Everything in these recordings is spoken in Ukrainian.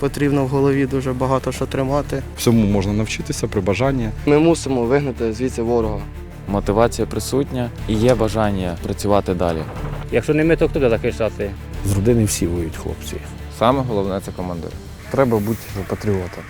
потрібно в голові дуже багато що тримати. Всьому можна навчитися при бажанні. Ми мусимо вигнати звідси ворога. Мотивація присутня і є бажання працювати далі. Якщо не ми, то хто буде захищати? З родини всі воюють хлопці. Саме головне це командир. Треба бути патріотом.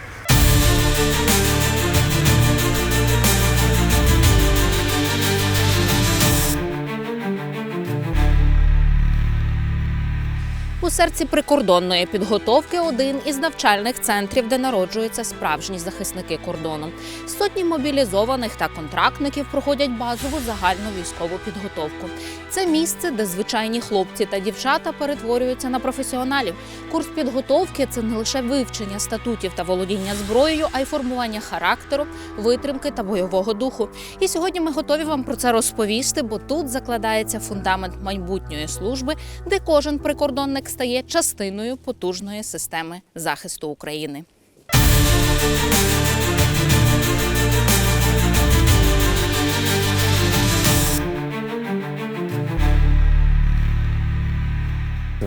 Серці прикордонної підготовки один із навчальних центрів, де народжуються справжні захисники кордону. Сотні мобілізованих та контрактників проходять базову загальну військову підготовку. Це місце, де звичайні хлопці та дівчата перетворюються на професіоналів. Курс підготовки це не лише вивчення статутів та володіння зброєю, а й формування характеру, витримки та бойового духу. І сьогодні ми готові вам про це розповісти, бо тут закладається фундамент майбутньої служби, де кожен прикордонник стає частиною потужної системи захисту України.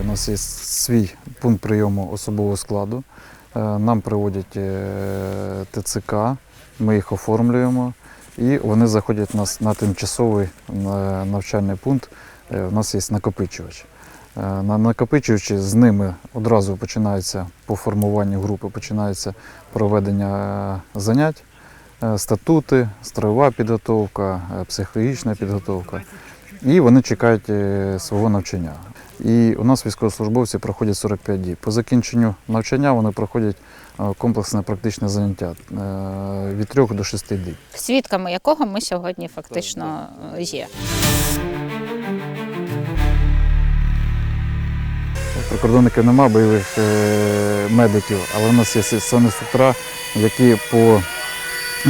У нас є свій пункт прийому особового складу. Е, Нам приводять е, ТЦК, ми їх оформлюємо і вони заходять нас на тимчасовий е, навчальний пункт. У нас є накопичувач. Е, На накопичувачі з ними одразу починається по формуванню групи, починається проведення е, занять, е, статути, строєва підготовка, психологічна підготовка. І вони чекають свого навчання. І у нас військовослужбовці проходять 45 діб. По закінченню навчання вони проходять комплексне практичне заняття від 3 до 6 діб. Свідками якого ми сьогодні фактично є. Прикордонників немає бойових е, медиків, але у нас є санінструктора, які по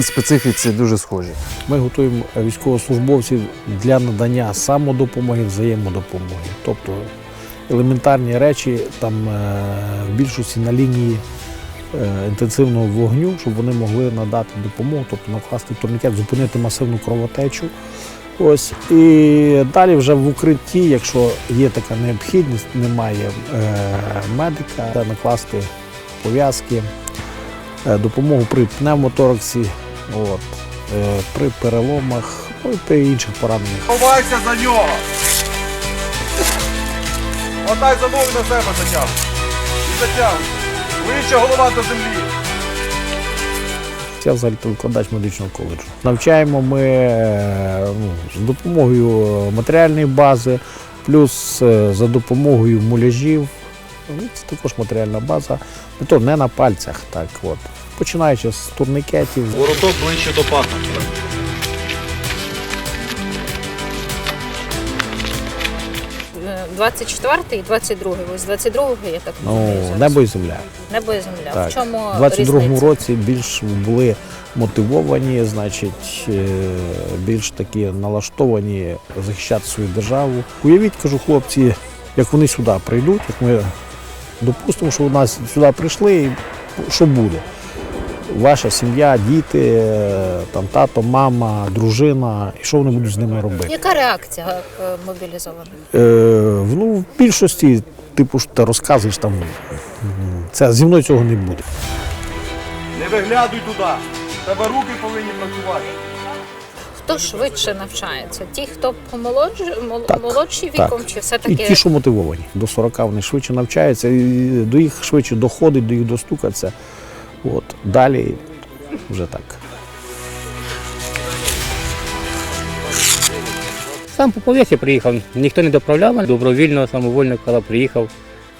специфіці дуже схожі. Ми готуємо військовослужбовців для надання самодопомоги, взаємодопомоги. Тобто елементарні речі там е, в більшості на лінії е, інтенсивного вогню, щоб вони могли надати допомогу, тобто накласти турнікет, зупинити масивну кровотечу. Ось і далі вже в укритті, якщо є така необхідність, немає е, медика, накласти пов'язки, е, допомогу при пневмотораксі, от, е, при переломах, ну і при інших пораненнях. Ховайся за нього! Отай за ноги на себе затяг. І затяг. Вище голова до землі. Я взагалі викладач медичного коледжу. Навчаємо ми е, ну, з допомогою матеріальної бази, плюс е, за допомогою муляжів. Ну, Це також матеріальна база. не то не на пальцях, так от. Починаючи з турникетів. Вороток ближче до паха. 24 і 22 Ось 22-го, я так Ну, зараз. небо і земля. Небо і земля. Так. В чому У 22-му різниця? році більш були мотивовані, значить, е, більш такі налаштовані захищати свою державу. Уявіть, кажу, хлопці, як вони сюди прийдуть, як ми допустимо, що у нас сюди прийшли, і що буде? Ваша сім'я, діти, е, там тато, мама, дружина, і що вони будуть з ними робити? Яка реакція е, мобілізованих? Е, ну, в більшості, типу, що ти розказуєш там, це зі мною цього не буде. Не виглядуй туди. Тебе руки повинні працювати. Хто швидше навчається? Ті, хто помолодж... Так, молодші так. віком, чи все-таки ті, що мотивовані. До 40 вони швидше навчаються, і до їх швидше доходить, до їх достукаться. От. Далі вже так. Сам по повісті приїхав, ніхто не доправляв, добровільно, самовольно, коли приїхав,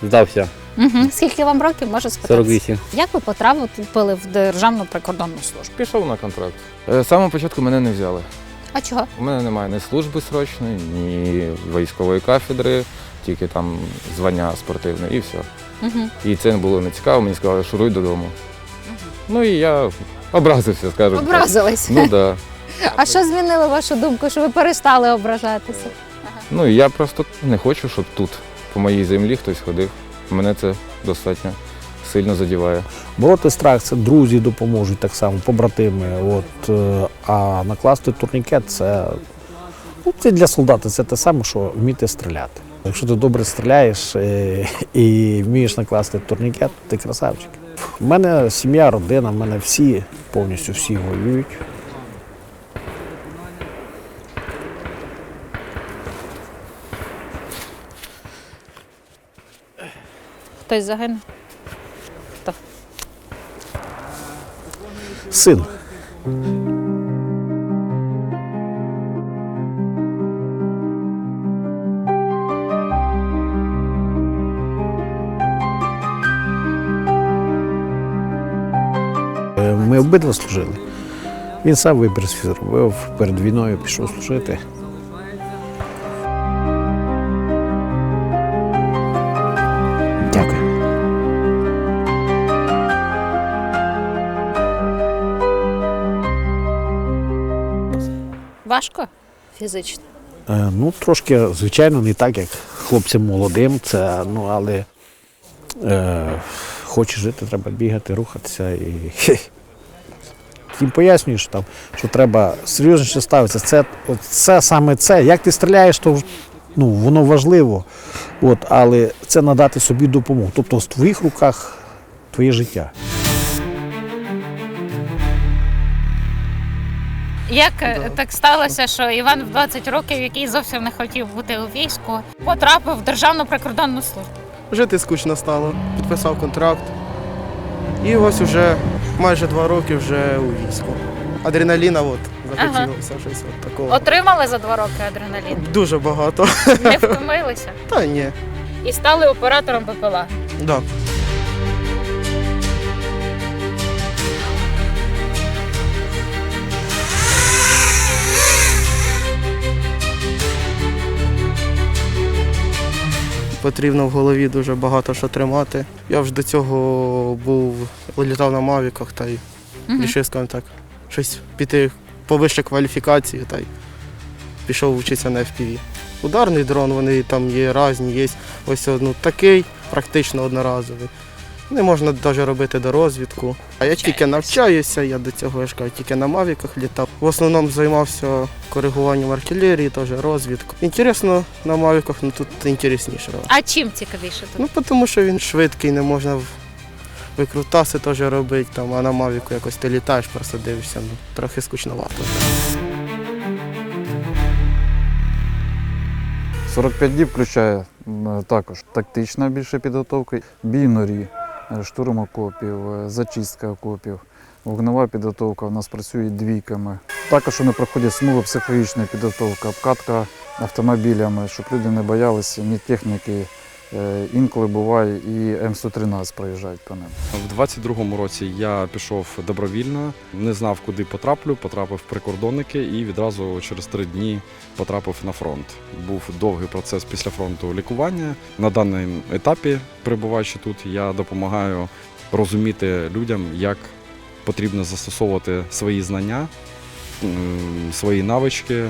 здався. Угу. Скільки вам років може спитати? 48. Як ви потрапили в Державну прикордонну службу? Пішов на контракт. Е, З самого початку мене не взяли. А чого? У мене немає ні служби срочної, ні військової кафедри, тільки там звання спортивне і все. Угу. І це було не цікаво, мені сказали, шуруй додому. Ну і я образився, скажімо. так. Образились. Ну так. Да. А що змінило вашу думку, що ви перестали ображатися? Ну і я просто не хочу, щоб тут, по моїй землі, хтось ходив. Мене це достатньо сильно задіває. Бороти страх це друзі допоможуть так само, побратими. От, е, а накласти турнікет це, ну, це для солдата це те саме, що вміти стріляти. Якщо ти добре стріляєш е, і вмієш накласти турнікет, ти красавчик. У мене сім'я, родина, в мене всі, повністю всі воюють. Хтось загинув? Син. Ми обидва служили. Він сам вибір зробив перед війною, пішов служити. Дякую. Важко фізично. Е, Ну, трошки, звичайно, не так, як хлопцям молодим, це, ну, але е, хочеш жити, треба бігати, рухатися. І їм пояснюєш, там, що треба серйозніше ставитися. Це, от це саме це. Як ти стріляєш, то ну, воно важливо. От, але це надати собі допомогу. Тобто в твоїх руках твоє життя. Як е, так сталося, що Іван в 20 років, який зовсім не хотів бути у війську, потрапив в Державну прикордонну службу? Жити скучно стало, підписав контракт. І ось уже майже два роки вже у війську. Адреналіна от, захотілося щось от такого. Отримали за два роки адреналін, Дуже багато. не втомилися Та ні. і стали оператором БПЛА. Да. Потрібно в голові дуже багато що тримати. Я вже до цього був літав на мавіках та й рішив, скажімо так, щось піти по вищій кваліфікації та й пішов вчитися на FPV. Ударний дрон, вони там є різні, є ось ну, такий, практично одноразовий. Не можна навіть робити до розвідку. А я тільки навчаюся, я до цього я ж кажу, тільки на мавіках літав. В основному займався коригуванням артилерії, теж розвідку. Інтересно на мавіках, ну тут інтересніше. А чим цікавіше тут? Ну, тому що він швидкий, не можна викрутаси теж робити, там, а на мавіку якось ти літаєш, просто дивишся, ну, трохи скучновато. 45 діб включає також тактична більше підготовка, бій норі, е, штурм окопів, е, зачистка окопів, вогнева підготовка. У нас працює двійками. Також вони проходять смугу психологічної підготовки, обкатка автомобілями, щоб люди не боялися ні техніки. Е, Інколи буває і М113 проїжджають по ним. В 22-му році я пішов добровільно, не знав, куди потраплю. Потрапив в прикордонники і відразу через три дні потрапив на фронт. Був довгий процес після фронту лікування. На даному етапі, перебуваючи тут, я допомагаю розуміти людям, як потрібно застосовувати свої знання, свої навички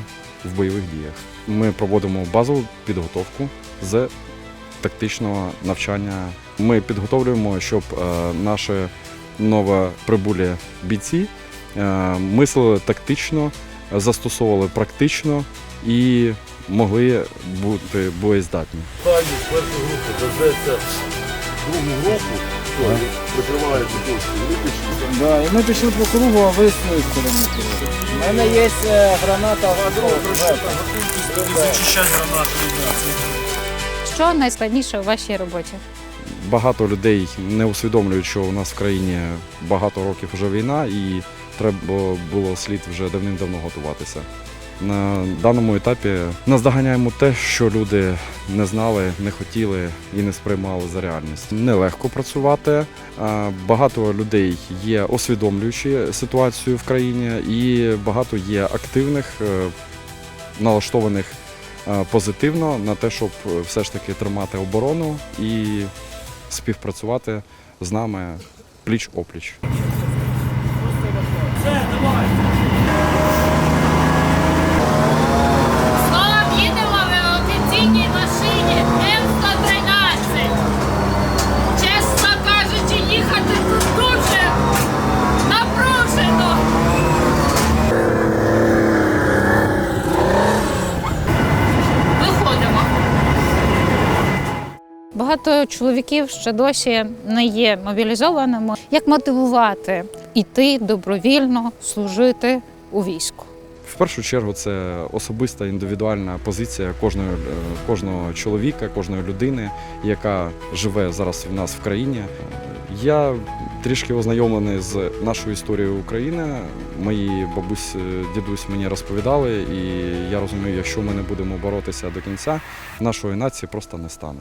в бойових діях. Ми проводимо базову підготовку з тактичного навчання. Ми підготовлюємо, щоб е, наші новоприбулі бійці е, мислили тактично, застосовували практично і могли бути боєздатні. Останній з першої групи везеться другу групу, Житомирську. Да, і ми пішли по кругу, а ви з сторони. У мене є граната. Що найскладніше у вашій роботі? Багато людей не усвідомлюють, що у нас в країні багато років вже війна, і треба було слід вже давним-давно готуватися. На даному етапі наздоганяємо те, що люди не знали, не хотіли і не сприймали за реальність. Нелегко працювати. Багато людей є усвідомлюючі ситуацію в країні, і багато є активних, е, налаштованих позитивно на те, щоб все ж таки тримати оборону і співпрацювати з нами пліч опліч. Багато чоловіків ще досі не є мобілізованими. Як мотивувати іти добровільно служити у війську? В першу чергу це особиста індивідуальна позиція кожного, е, кожного чоловіка, кожної людини, яка живе зараз в нас в країні. Я трішки ознайомлений з нашою історією України. Мої бабусь, е, дідусь мені розповідали, і я розумію, якщо ми не будемо боротися до кінця, нашої нації просто не стане.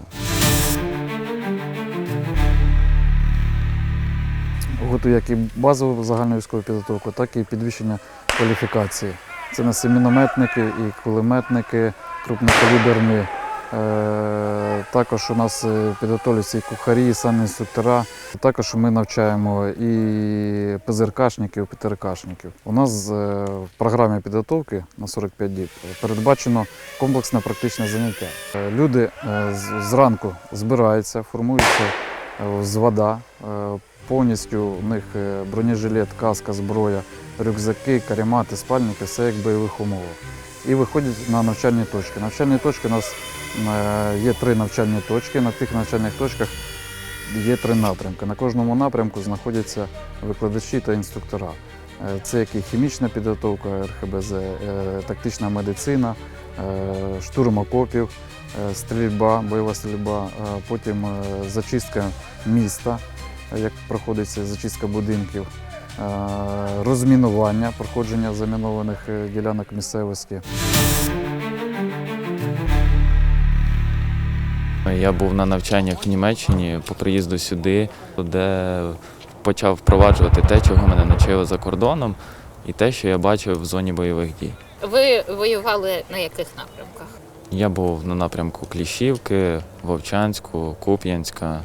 Готую як і базову загальну військову підготовку, так і підвищення кваліфікації. Це нас і мінометники, і кулеметники, крупнокаліберні. Е, Також у нас е, підготовлюються і кухарі, і санінструктора. Також ми навчаємо і ПЗРКшників, ПТРКшників. У нас е, в програмі підготовки на 45 діб передбачено комплексне практичне заняття. Люди зранку збираються, формуються з вода. Повністю в них е, бронежилет, каска, зброя, рюкзаки, каремати, спальники, все як в бойових умовах. І виходять на навчальні точки. Навчальні точки у нас е, є три навчальні точки. На тих навчальних точках є три напрямки. На кожному напрямку знаходяться викладачі та інструктора. Е, Це як і хімічна підготовка РХБЗ, тактична медицина, штурм окопів, стрільба, бойова стрільба, потім зачистка міста, як проходиться зачистка будинків, е, розмінування, проходження замінованих е, ділянок місцевості. Я був на навчаннях в Німеччині по приїзду сюди, де почав впроваджувати те, чого мене навчили за кордоном, і те, що я бачив в зоні бойових дій. Ви воювали на яких напрямках? Я був на напрямку Кліщівки, Вовчанську, Куп'янська.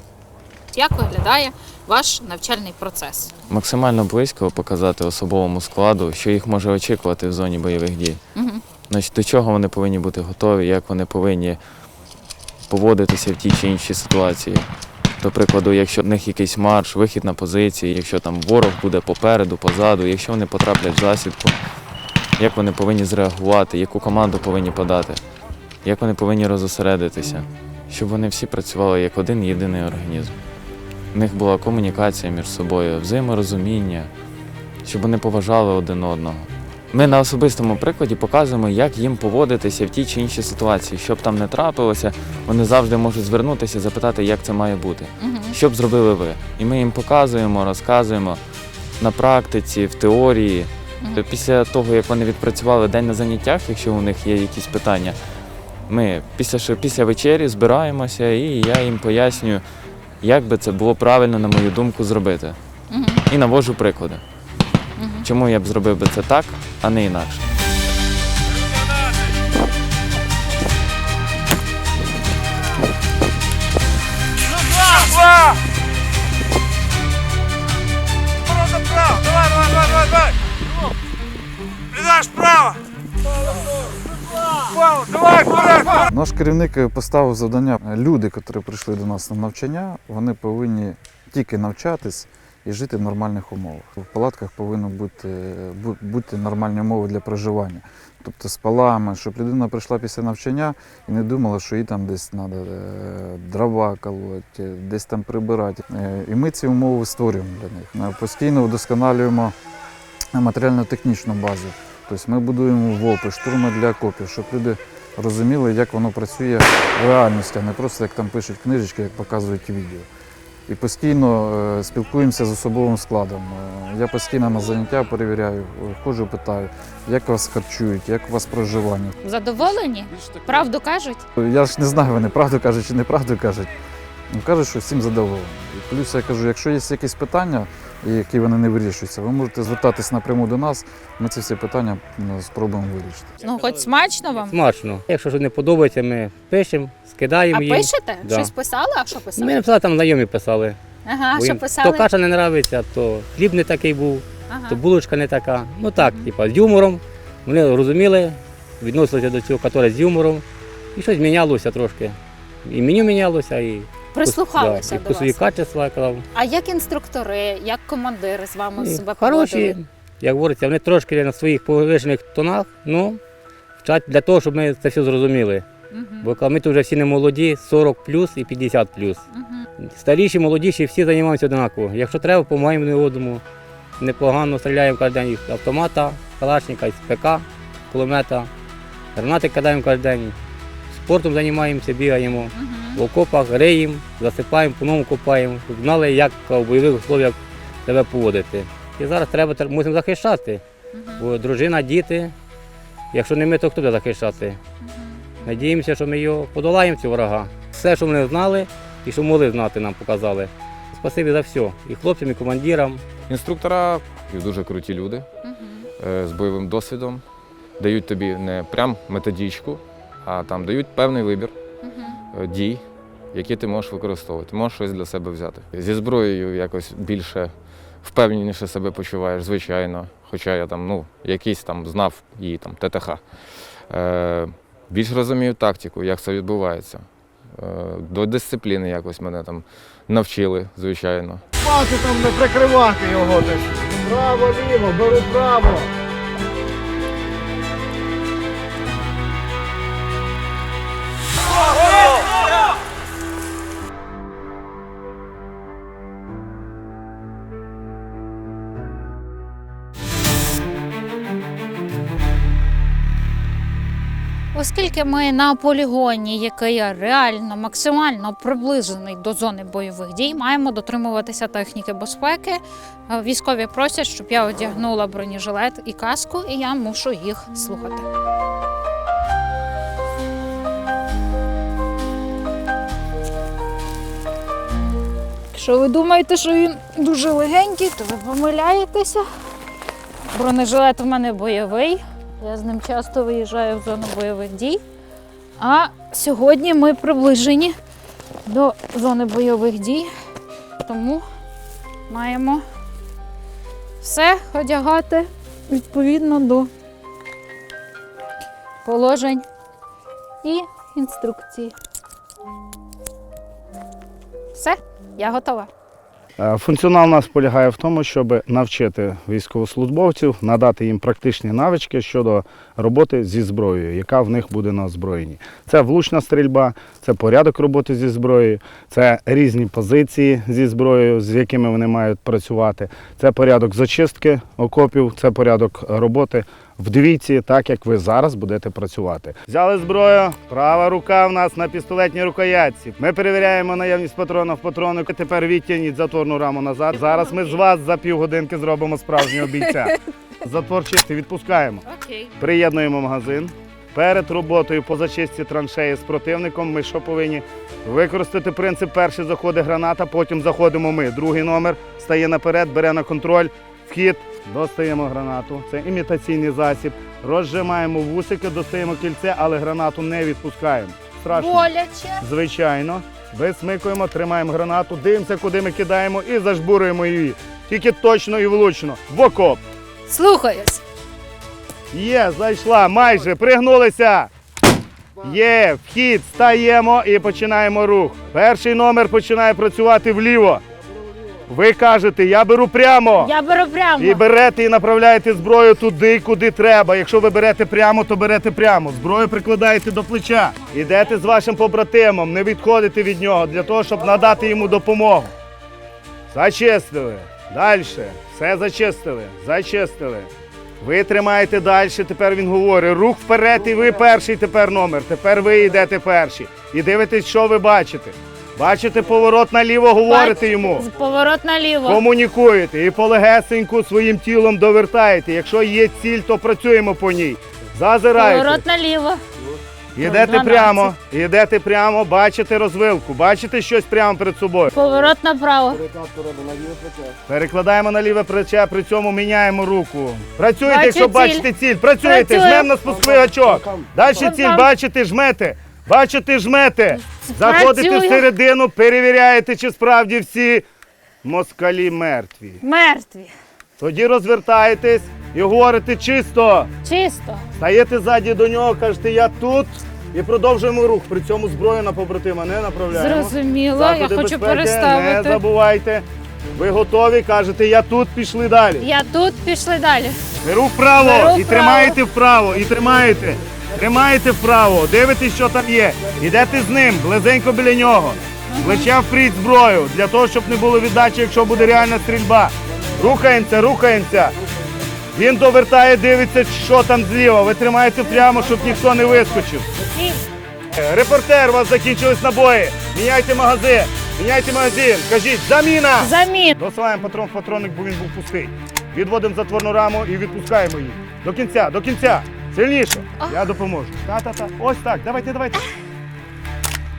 Як виглядає ваш навчальний процес? Максимально близько показати особовому складу, що їх може очікувати в зоні бойових дій. Угу. Значить, до чого вони повинні бути готові, як вони повинні поводитися в тій чи іншій ситуації. До прикладу, якщо в них якийсь марш, вихід на позиції, якщо там ворог буде попереду, позаду, якщо вони потраплять в засідку, як вони повинні зреагувати, яку команду повинні подати, як вони повинні розосередитися, щоб вони всі працювали як один єдиний організм. У них була комунікація між собою, взаєморозуміння, щоб вони поважали один одного. Ми на особистому прикладі показуємо, як їм поводитися в тій чи іншій ситуації. Щоб там не трапилося, вони завжди можуть звернутися, запитати, як це має бути. Угу. Що б зробили ви? І ми їм показуємо, розказуємо на практиці, в теорії. Мгм. Після того, як вони відпрацювали день на заняттях, якщо у них є якісь питання, ми після, що- після вечері збираємося і я їм пояснюю, як би це було правильно, на мою думку, зробити. Угу. І навожу приклади. Угу. Чому я б зробив би це так, а не інакше. Наш керівник е, поставив завдання. Люди, які прийшли до нас на навчання, вони повинні тільки навчатись і жити в нормальних умовах. В палатках повинні бути, бути нормальні умови для проживання. Тобто з палами, щоб людина прийшла після навчання і не думала, що їй там десь треба дрова колоти, десь там прибирати. Е, І ми ці умови створюємо для них. Е, Постійно вдосконалюємо матеріально-технічну базу. Тобто ми будуємо ВОПи, штурми для окопів, щоб люди розуміли, як воно працює в реальності, а не просто як там пишуть книжечки, як показують відео. І постійно е, спілкуємося з особовим складом. Е, Я постійно на заняття перевіряю, ходжу, питаю, як вас харчують, як у вас проживання. Задоволені? Правду кажуть? Я ж не знаю, вони правду кажуть чи неправду кажуть. Ну, кажуть, що всім задоволені. І плюс я кажу, якщо є якісь питання, які вони не вирішуються, ви можете звертатись напряму до нас, ми ці всі питання ну, спробуємо вирішити. Ну, хоч смачно вам? Смачно. Якщо щось не подобається, ми пишемо, скидаємо А їм. пишете? Да. Щось писали? А що писали? Ми написали, там знайомі писали. Ага, Бо що їм писали? То каша не нравиться, то хліб не такий був, Ага. то булочка не така. Ну так, типа, з юмором. Вони розуміли, відносилися до цього катора з юмором. І щось мінялося трошки. І меню мінялося, і, Прислухалися да, до вкусові вас. качества, я казав. А як інструктори, як командири з вами І себе Хороші, поводили? як говориться, вони трошки на своїх повищених тонах, ну, вчать для того, щоб ми це все зрозуміли. Бо коли ми тут вже всі не молоді, 40 плюс і 50 плюс. Старіші, молодіші, всі займаються однаково. Якщо треба, допомагаємо не одному. Непогано стріляємо кожен день з автомата, калашника, з ПК, кулемета, гранати кидаємо кожен день. Спортом займаємося, бігаємо, в окопах риємо, засипаємо, по-новому копаємо, щоб знали, як в бойових условіях себе поводити. І зараз треба мусимо захищати. Бо дружина, діти. Якщо не ми, то хто буде захищати? Надіємося, що ми його подолаємо, цього ворога. Все, що вони знали і що могли знати, нам показали. Спасибі за все. І хлопцям, і командирам. Інструктора дуже круті люди е, з бойовим досвідом. Дають тобі не прям методичку, а там дають певний вибір дій, які ти можеш використовувати. Можеш щось для себе взяти. Зі зброєю якось більше впевненіше себе почуваєш, звичайно. Хоча я там, ну, якийсь там знав її там ТТХ. Е, більш розумію тактику, як це відбувається. Е, до дисципліни якось мене там навчили, звичайно. Мати там не прикривати його десь. Право, ліво, беру право. Оскільки ми на полігоні, який реально максимально приближений до зони бойових дій, маємо дотримуватися техніки безпеки. Військові просять, щоб я одягнула бронежилет і каску, і я мушу їх слухати. Якщо ви думаєте, що він дуже легенький, то ви помиляєтеся. Бронежилет у мене бойовий. Я з ним часто виїжджаю в зону бойових дій. А сьогодні ми приближені до зони бойових дій, тому маємо все одягати відповідно до положень і інструкцій. Все, я готова. Е, Функціонал у нас полягає в тому, щоб навчити військовослужбовців, надати їм практичні навички щодо роботи зі зброєю, яка в них буде на озброєнні. Це влучна стрільба, це порядок роботи зі зброєю, це різні позиції зі зброєю, з якими вони мають працювати. Це порядок зачистки окопів, це порядок роботи в двійці, так як ви зараз будете працювати. Взяли зброю, права рука в нас на пістолетній рукоятці. Ми перевіряємо наявність патронів в патроннику. Тепер відтягніть заторну раму назад. Зараз ми з вас за півгодинки зробимо справжнього бійця. Затвор чистий, відпускаємо. Окей. Приєднуємо магазин. Перед роботою по зачистці траншеї з противником ми що повинні використати принцип перший заходить граната, потім заходимо ми. Другий номер стає наперед, бере на контроль, вхід, достаємо гранату. Це імітаційний засіб. Розжимаємо вусики, достаємо кільце, але гранату не відпускаємо. Страшно. Боляче. Звичайно. Висмикуємо, тримаємо гранату, дивимося, куди ми кидаємо і зажбурюємо її. Тільки точно і влучно. В окоп. Слухаюсь. Є, зайшла, майже, пригнулися. Є, вхід, стаємо і починаємо рух. Перший номер починає працювати вліво. Ви кажете, я беру прямо. Я беру прямо. І берете і направляєте зброю туди, куди треба. Якщо ви берете прямо, то берете прямо. Зброю прикладаєте до плеча. Ідете з вашим побратимом, не відходите від нього для того, щоб надати йому допомогу. Зачистили. Далі. Все зачистили. Зачистили. Ви тримаєте далі, тепер він говорить. Рух вперед, і ви перший тепер номер. Тепер ви йдете перші. І дивитесь, що ви бачите. Бачите поворот наліво, говорите йому. Поворот наліво. Комунікуєте і полегесеньку своїм тілом довертаєте. Якщо є ціль, то працюємо по ній. Зазираєте. Поворот наліво. Йдете 12. прямо, йдете прямо, бачите розвилку, бачите щось прямо перед собою. Поворот направо. Перекладаємо на ліве плече, при цьому міняємо руку. Працюєте, Бачу якщо ціль. бачите ціль. Працюєте, Працюю. жмемо на спусковий гачок. Далі ціль, бачите, жмете. Бачите, жмете. Заходите Працюю. всередину, перевіряєте, чи справді всі москалі мертві. Мертві. Тоді розвертаєтесь і говорите чисто. Чисто. Стаєте ззаді до нього, кажете, я тут. І продовжуємо рух. При цьому зброю на побратима не направляємо. Зрозуміло, я Заходи хочу безпеки переставити. Не забувайте. Ви готові, кажете, я тут, пішли далі. Я тут, пішли далі. Беру вправо Беру і вправо. тримаєте вправо, і тримаєте. Тримаєте вправо, дивитесь, що там є. Йдете з ним, близенько біля нього. Плече впріть зброю, для того, щоб не було віддачі, якщо буде реальна стрільба. Рухаємося, рухаємося. Він довертає, дивиться, що там зліва. Ви тримаєте прямо, щоб ніхто не вискочив. Репортер, у вас закінчились набої. Міняйте магазин. Міняйте магазин. Кажіть, заміна! Замін. Досилаємо патрон в патронник, бо він був пустий. Відводимо затворну раму і відпускаємо її. До кінця, до кінця. Сильніше. Я допоможу. Та-та-та. Ось так. Давайте, давайте.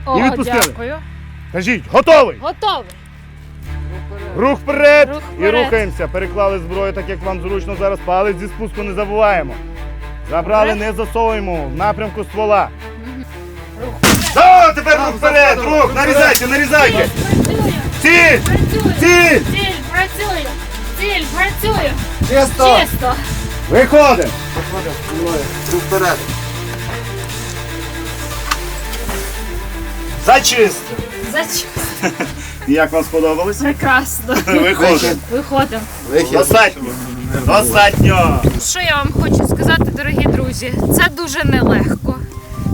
О, І відпустили. дякую. Кажіть, готовий! Готовий. Рух вперед! Рух І вперед. рухаємося. Переклали зброю, так як вам зручно зараз. Палець зі спуску не забуваємо. Забрали, не засовуємо в напрямку ствола. Да, тепер рух вперед! Рух! Нарізайте, нарізайте! Ціль! Ціль! Ціль працює. Ціль працює. Чисто! Чисто. Виходимо! Вперед. Зачисто! Зач... Як вам сподобалось? Прекрасно. Виходимо. Виходимо. Достатньо. Достатньо. Що я вам хочу сказати, дорогі друзі? Це дуже нелегко.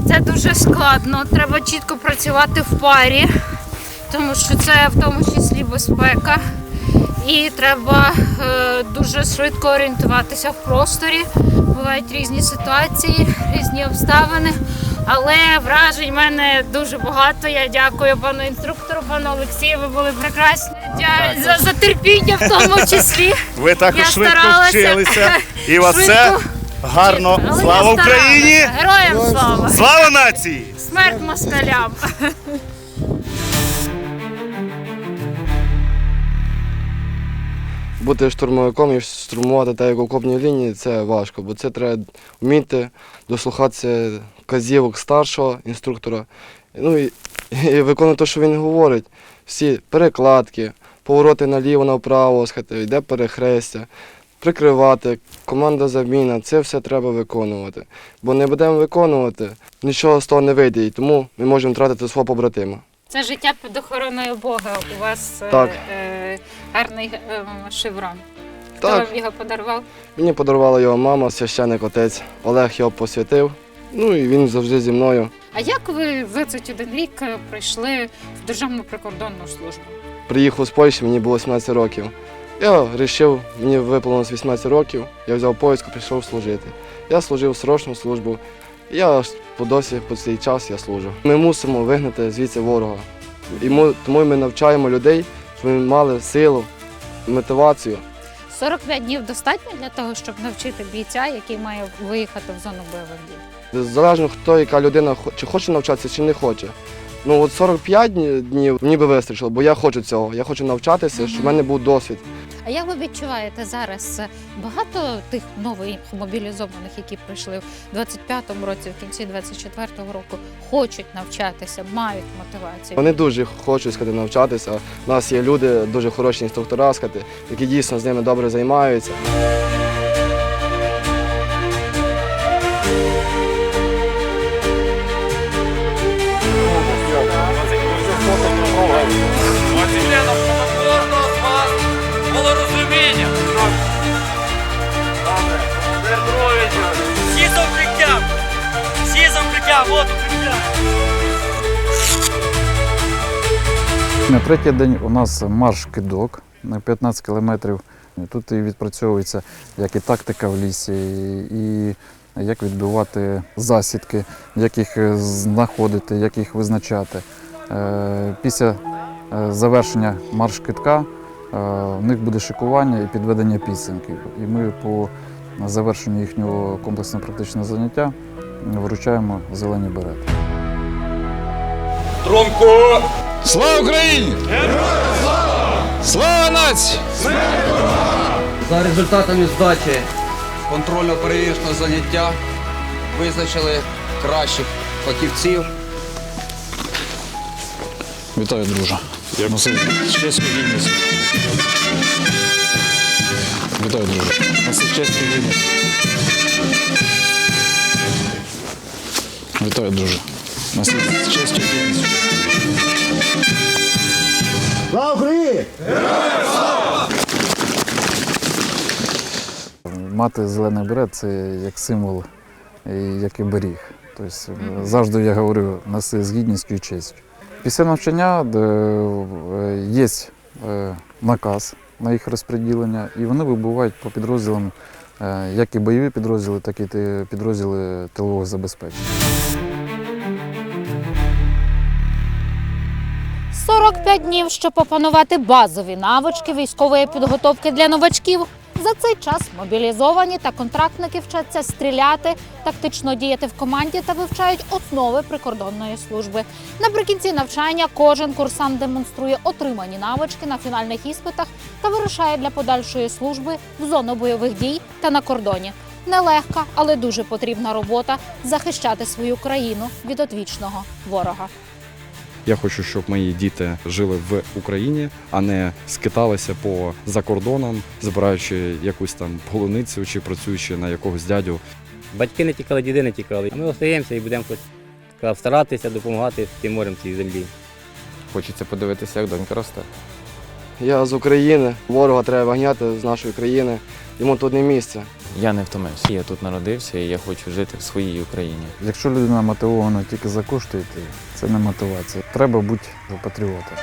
Це дуже складно. Треба чітко працювати в парі, тому що це в тому числі безпека. І треба е, дуже швидко орієнтуватися в просторі. Бувають різні ситуації, різні обставини. Але вражень в мене дуже багато. Я дякую пану інструктору, пану Олексію. Ви були прекрасні. Я за, за терпіння в тому числі. Ви також Я швидко старалася. вчилися. І все Швидко. гарно. Але Слава я Україні! Героям слава! Слава нації! Смерть москалям! Бути штурмовиком і штурмувати так як окопні лінії це важко, бо це треба вміти дослухатися казівок старшого інструктора. Ну і, і виконувати те, що він говорить. Всі перекладки, повороти наліво, направо, йде перехрестя, прикривати, команда заміна, це все треба виконувати. Бо не будемо виконувати, нічого з того не вийде, і тому ми можемо втратити свого побратима. Це життя під охороною Бога. У вас е, Так. е, гарний е, шеврон. Хто Так. вам його подарував? Мені подарувала його мама, священик отець. Олег його посвятив. Ну і він завжди зі мною. А як ви 21 рік е, прийшли в Державну прикордонну службу? Приїхав з Польщі, мені було 17 років. Я вирішив, мені виповнилось 18 років, я взяв поїзд, пішов служити. Я служив срочну службу. Я по досі по цей час я служу. Ми мусимо вигнати звідси ворога. І ми, тому ми навчаємо людей, щоб ми мали силу, мотивацію. 45 днів достатньо для того, щоб навчити бійця, який має виїхати в зону бойових дій. Залежно хто, яка людина чи хоче навчатися, чи не хоче. Ну от 45 днів мені би вистачило, бо я хочу цього. Я хочу навчатися, щоб в мене був досвід. А як ви відчуваєте зараз багато тих нових мобілізованих, які прийшли в 25-му році, в кінці 24-го року, хочуть навчатися, мають мотивацію? Вони дуже хочуть сказати, навчатися. У нас є люди, дуже хороші інструктора, сказати, які дійсно з ними добре займаються. На третій день у нас марш-кидок на 15 кілометрів. Тут і відпрацьовується як і тактика в лісі, і як відбивати засідки, як їх е, знаходити, як їх визначати. Е, Після е, завершення марш-кидка е, у них буде шикування і підведення підсумків. І ми по завершенню їхнього комплексно-практичного заняття вручаємо зелені берети. Тронко! Слава Україні! Слава нації! За результатами здачі контрольно-перевірочного заняття визначили кращих фахівців. Вітаю, друже. Чеську гідність. Вітаю, друже. Носи чеську гідність. Вітаю, друже. Носи чеську гідність. Слава Україні! Мати зелений берет це як символ, як і беріг. Тобто е, завжди я говорю неси з гідністю і честю. Після навчання е, є е, наказ на їх розподілення, і вони вибувають по підрозділам, як і бойові підрозділи, так і підрозділи тилового забезпечення. 45 днів, щоб опанувати базові навички військової підготовки для новачків. За цей час мобілізовані та контрактники вчаться стріляти, тактично діяти в команді та вивчають основи прикордонної служби. Наприкінці навчання кожен курсант демонструє отримані навички на фінальних іспитах та вирушає для подальшої служби в зону бойових дій та на кордоні. Нелегка, але дуже потрібна робота захищати свою країну від одвічного ворога. Я хочу, щоб мої діти жили в Україні, а не скиталися по закордонам, збираючи якусь там полуницю чи працюючи на якогось дядю. Батьки не тікали, діди не тікали. А ми остаємося і будемо хоч старатися допомагати тим морем цій землі. Хочеться подивитися, як донька росте. Я з України. Ворога треба вигняти з нашої країни. Йому тут не місце. Я не втомився. Я тут народився і я хочу жити в своїй Україні. Якщо людина мотивована тільки за кошти це не мотивація. Треба бути патріотом.